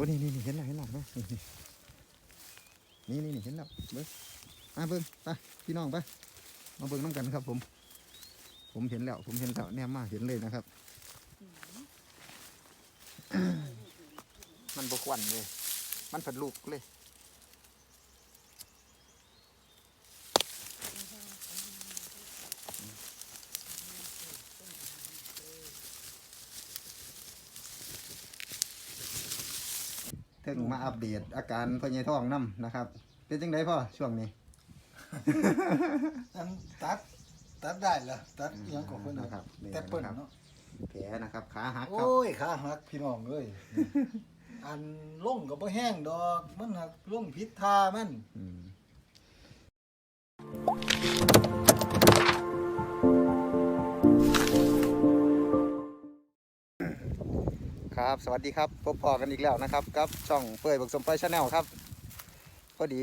อ้นี่นี่นี่เห็นแล้วเห็นแล้วนะนี่นี่นี่เห็นแล้วเบิ้งมาเบิ้งไปพี่น้องไปมาเบิ้งน้ำกันครับ ผม ผมเห็นแล้ว ผมเห็นแล้วแน่มาเห็นเลยนะครับ มันบกวันเลย มันผัดลูกเลย ถึงมาอัปเดตอาการพ่อใหญ่ท้องน้ำนะครับ เป็นจังไดพ่อช่วงนี้ อันตัดตัดได้เหรอตัดอิหยังกับคนนะครับนี่แต่เปิ้ลนะครับ เนาะแผลนะครับขาหักครับโอ้ยขาหักพี่น้องเอ้ยอันล่งก็บ่แห้งดอกมันหักล่งผิดทามัน อืม ครับ สวัสดีครับพบพอกันอีกแล้วนะครับกับช่องเปื่อยบกสมไปชาแนลครับพอดี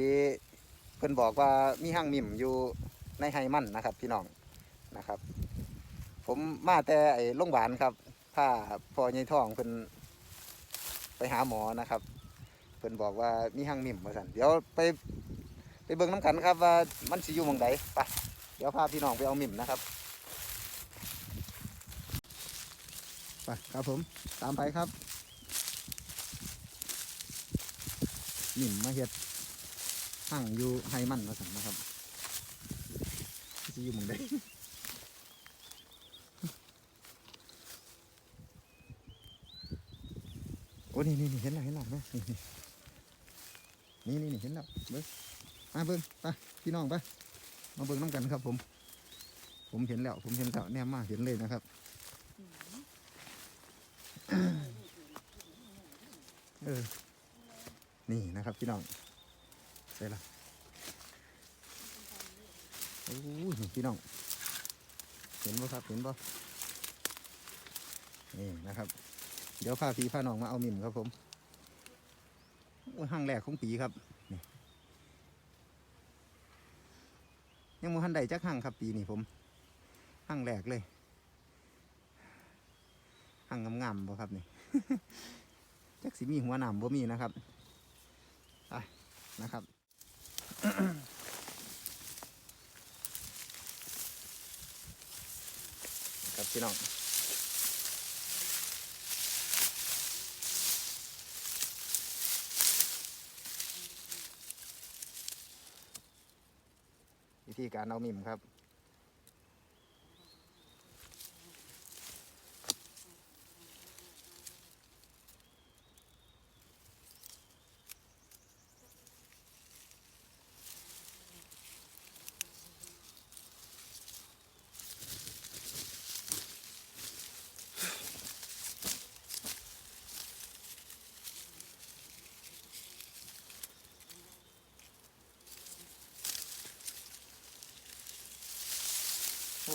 เพิ่อนบอกว่ามีห้างมิมอยู่ในไฮมันนะครับ พี่น้องนะครับ ผมมาแต่ไอ้โรงพยาบาลครับพาพ่อใหญ่ท้องเพิ่อนไปหาหมอนะครับ เพิ่อนบอกว่ามีห้างมิมว่าซั่นเดี๋ยวไปไปเบิ่งน้ำกันครับว่ามันสิอยู่หมองใดไปเดี๋ยวพาพี่น้องไปเอามิมนะครับ ไปครับผมตามไปครับมิมมาเฮ็ดห้างอยู่ไฮมันว่าซั่นนะครับสิอยู่ม่องใดโอ้นี่นี่นี่เห็นแล้วเห็นแล้วเนาะนี่นี่นี่เห็นแล้วเบิ้งมาเบิ้งไปพี่น้องไปมาเบิ้งน้ำกันครับผม ผมเห็นแล้ว ผมเห็นแล้วแนมมาเห็นเลยนะครับ เออ นี่นะครับพี่น้องใช่ละโอ้ยพี่น้อง เห็นบ่ครับ เห็นบ่นี่นะครับ เดี๋ยวพาพี่พาน้องมาเอามิมครับผมห้างแรกของปีครับยังมูฮันใดจักห้างครับปีนี้ผมห้างแรกเลยางงามๆบ่ครับนี่จักสิมีหัวหนามบ่มีนะครับไปนะครับครับพี่น้องวิธีการเอามิมครับ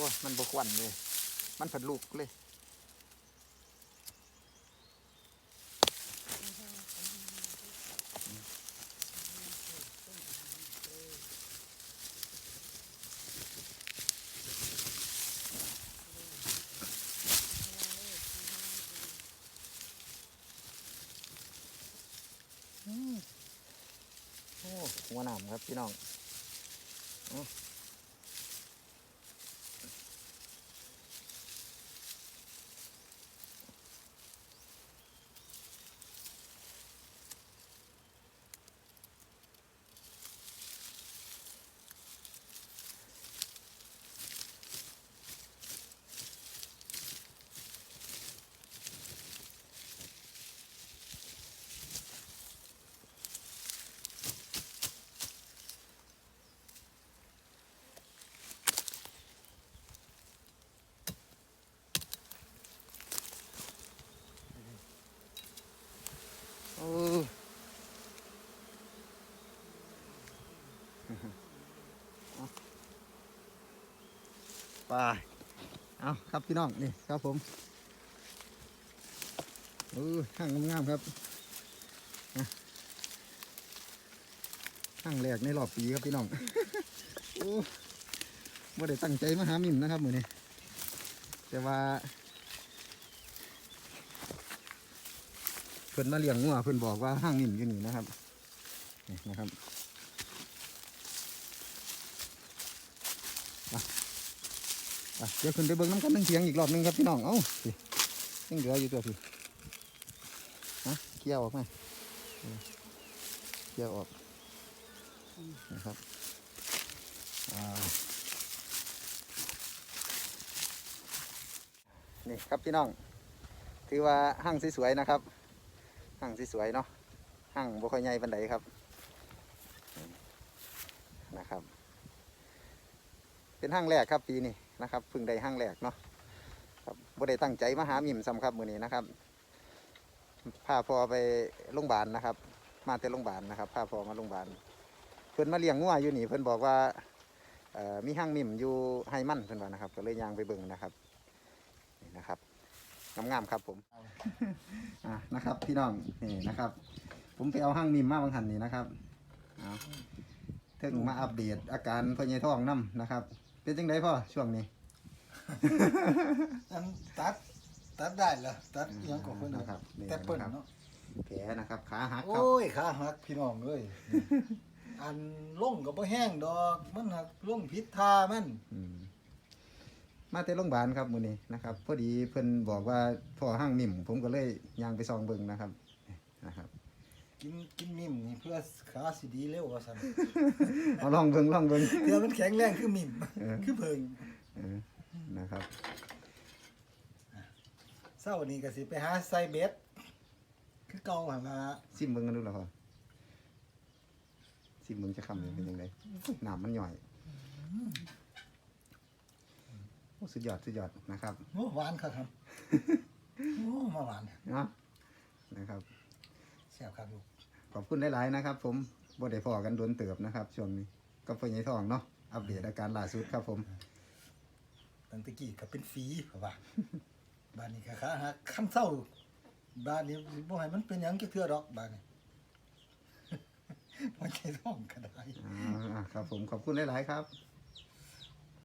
อ้ยมันบกวันเลย มันผัดลูกเลยโอ้หัวหนามครับพี่น้อง โอ้เอา ไปเอาครับพี่น้องนี่ครับผมโอ้ห้างงามๆครับห้างแรกในรอบปีครับพี่น้องโอ้ไม่ได้ตั้งใจมาหามิมนะครับมือนี้แต่ว่าเพิ่อนมาเลี้ยงงัวเพิ่นบอกว่าห้างนิ่มอยู่นี่นะครับนี่นะครับอะอะ เดี๋ยวขึ้นไปเบิ่งน้ำกันทั้งเสียงอีกรอบหนึงครับพี่น้อง เอ้าสิยังเหลืออยู่ตัวพี่นะเกี่ยวออกมาเออเกี่ยวออกนะครับอ่านี่ครับพี่น้อง ถือว่าห้างสวยๆนะครับห้างสวยๆเนาะห้างบ่ค่อยใหญ่ปานใดครับนะครับ เป็นห้างแรกครับปีนี้ นะครับพิ่งได้ห้างแรกเนาะครับบ่ได้ตั้งใจมาหาหมิ่มซ้ำครับมื้อนี้นะครับพาพอไปโรงพยาบาลนะครับ มาแต่โรงพยาบาลนะครับพาพอมาโรงพยาบาลเพิ่นมาเลี้ยงงัวอยู่นี่เพิ่นบอกว่ามีห้างหมิ่มอยู่ให้มั่นเพิ่นว่านะครับ ก็เลยยางไปเบิ่งนะครับนี่นะครับงามๆครับผมอะนะครับ พี่น้องนี่นะครับ ผมไปเอาห้างมิ่มมาบางหันนี่นะครับเอาถึงมาอัปเดตอาการพ่อใหญ่ท้องน้ำนะครับ เป็นจังไดพ่อช่วงนี้ อันตัดตัดได้เหรอตัดอิหยังก็เพิ่นนะครับนี่แต่เปิ้นนะครับ เนาะแผลนะครับขาหักครับโอ้ยขาหักพี่น้องเอ้ยอันลงก็บ่แห้งดอก มันหักลงผิดท่ามันอืมมาแต่โรงพยาบาลครับมื้อนี้นะครับพอดีเพิ่นบอกว่าพ่อห้างมิมผมก็เลยย่างไปซองเบิ่งนะครับนะครับ กินกินมิ่มนี่เพื่อขาสิดีเร็วว่าซั่นเอาลองเบิ่งลองเบิ่งเดี๋ยวมันแข็งแรงคือมิ่มเออคือเพิงเออนะครับเช้านี้ก็สิไปหาใส่เบ็ดคือเก่าหั่นล่ะซิมเบิ่งกันดูแล้วพ่อซิมเบิ่งจะคำเลยเป็นยังไงน้ำมันหย่อยโอ้สุดยอดสุดยอดนะครับโอ้หวานครับครับโอ้มาหวานเนาะนะครับแซ่บครับลูก ขอบคุณหลายๆนะครับ ผมบ่ได้พอกันโดนเติบนะครับช่วงนี้ก็พ่อใหญ่ทองเนาะอัปเดตอาการล่าสุดครับผมตั้งแตะกี้ก็เป็นฝีเพราะว่าบ้านนี้ก็ขาหักคำเศร้าบ้านนี้บ่ให้มันเป็นหยังจักเทื่อดอกบ้านนี้บ่ใช่ท้องก็ได้อ่าครับผมขอบคุณหลายๆครับ